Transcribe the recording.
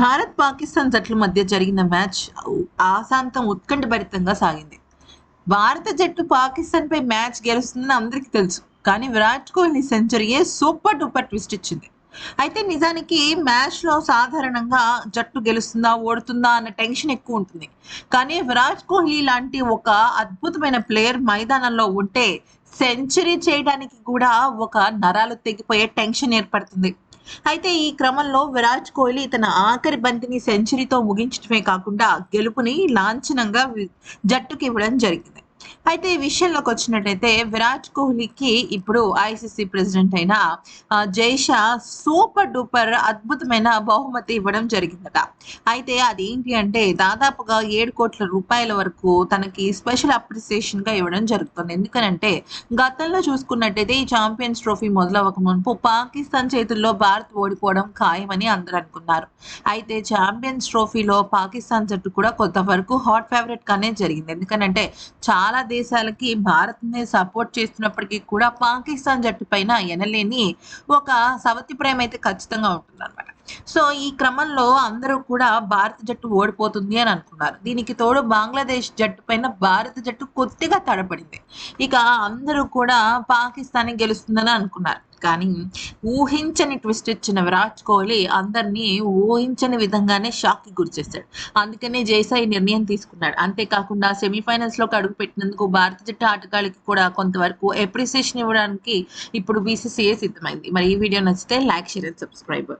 భారత్ పాకిస్తాన్ జట్ల మధ్య జరిగిన మ్యాచ్ ఆశాంతం ఉత్కంఠభరితంగా సాగింది. భారత జట్టు పాకిస్తాన్ పై మ్యాచ్ గెలుస్తుందని అందరికీ తెలుసు కానీ విరాట్ కోహ్లీ సెంచరీయే సూపర్ డూపర్ ట్విస్ట్ ఇచ్చింది. అయితే నిజానికి మ్యాచ్లో సాధారణంగా జట్టు గెలుస్తుందా ఓడుతుందా అన్న టెన్షన్ ఎక్కువ ఉంటుంది. కానీ విరాట్ కోహ్లీ లాంటి ఒక అద్భుతమైన ప్లేయర్ మైదానంలో ఉంటే సెంచరీ చేయడానికి కూడా ఒక నరాలు తెగిపోయే టెన్షన్ ఏర్పడుతుంది. అయితే ఈ క్రమంలో విరాట్ కోహ్లీ తన ఆఖరి బంతిని సెంచరీతో ముగించడమే కాకుండా గెలుపుని లాంఛనంగా జట్టుకి ఇవ్వడం జరిగింది. అయితే ఈ విషయంలోకి వచ్చినట్టయితే విరాట్ కోహ్లీకి ఇప్పుడు ఐసీసీ ప్రెసిడెంట్ అయిన జైషా సూపర్ డూపర్ అద్భుతమైన బహుమతి ఇవ్వడం జరిగిందట. అయితే అది ఏంటి అంటే దాదాపుగా ఏడు కోట్ల రూపాయల వరకు తనకి స్పెషల్ అప్రిసియేషన్గా ఇవ్వడం జరుగుతుంది. ఎందుకనంటే గతంలో చూసుకున్నట్టయితే ఈ ఛాంపియన్స్ ట్రోఫీ మొదలవక మునుపు పాకిస్తాన్ చేతుల్లో భారత్ ఓడిపోవడం ఖాయమని అందరూ అనుకున్నారు. అయితే ఛాంపియన్స్ ట్రోఫీలో పాకిస్తాన్ జట్టు కూడా కొంతవరకు హాట్ ఫేవరెట్ గానే జరిగింది. ఎందుకనంటే చాలా దేశాలకి భారత్ని సపోర్ట్ చేస్తున్నప్పటికీ కూడా పాకిస్తాన్ జట్టు పైన ఎనలేని ఒక సవతి ప్రేమ అయితే ఖచ్చితంగా ఉంటుంది సో ఈ క్రమంలో అందరూ కూడా భారత జట్టు ఓడిపోతుంది అని అనుకున్నారు. దీనికి తోడు బంగ్లాదేశ్ జట్టు పైన భారత జట్టు కొద్దిగా తడపడింది ఇక అందరూ కూడా పాకిస్తాన్ గెలుస్తుందని అనుకున్నారు. కానీ ఊహించని ట్విస్ట్ ఇచ్చిన విరాట్ కోహ్లీ అందరినీ ఊహించని విధంగానే షాక్కి గురిచేశాడు అందుకనే జైసాయి నిర్ణయం తీసుకున్నాడు. అంతేకాకుండా సెమీఫైనల్స్లోకి అడుగు పెట్టినందుకు భారత జట్టు ఆటగాళ్ళకి కూడా కొంతవరకు అప్రిసియేషన్ ఇవ్వడానికి ఇప్పుడు బీసీసీఏ సిద్ధమైంది. మరి ఈ వీడియో నచ్చితే లైక్ షేర్ అండ్ సబ్స్క్రైబ్